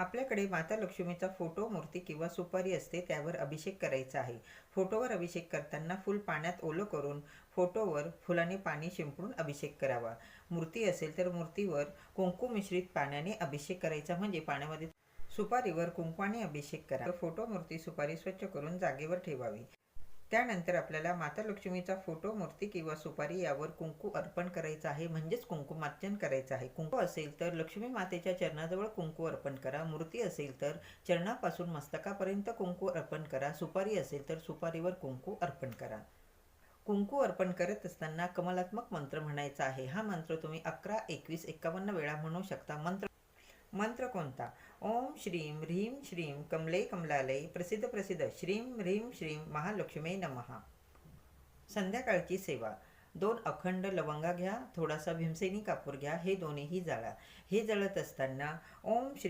आपल्याकडे माता लक्ष्मीचा फोटो मूर्ती किंवा सुपारी असते त्यावर अभिषेक करायचा आहे. फोटोवर अभिषेक करताना फुल पाण्यात ओलं करून फोटोवर फुलाने पाणी शिंपडून अभिषेक करावा. मूर्ती असेल तर मूर्तीवर कुंकू मिश्रित पाण्याने अभिषेक करायचा म्हणजे पाण्यामध्ये सुपारीवर कुंकवाने अभिषेक करा. फोटो मूर्ती सुपारी स्वच्छ करून जागेवर ठेवावी. त्यानंतर आपल्याला माता लक्ष्मीचा फोटो मूर्ती किंवा सुपारी यावर कुंकू अर्पण करायचं आहे. म्हणजेच कुंकुमार्चन करायचं आहे. कुंकू असेल तर लक्ष्मी मातेच्या चरणाजवळ कुंकू अर्पण करा. मूर्ती असेल तर चरणापासून मस्तकापर्यंत कुंकू अर्पण करा. सुपारी असेल तर सुपारीवर कुंकू अर्पण करा. कुंकू अर्पण करत असताना कमलात्मक मंत्र म्हणायचा आहे. हा मंत्र तुम्ही अकरा एकवीस एक्कावन्न वेळा म्हणू शकता. मंत्र मंत्र कोणता? ओम श्रीम ह्रीम श्रीम कमले कमलालय प्रसिद्ध प्रसिद्ध श्रीम ह्रीम श्रीम महालक्ष्मी नमहा संध्याकाळची सेवा. दोन अखंड लवंगा घ्या थोडासा भीमसेनी कापूर घ्या हे दोन्हीही जाळा. हे जळत असताना ओम श्री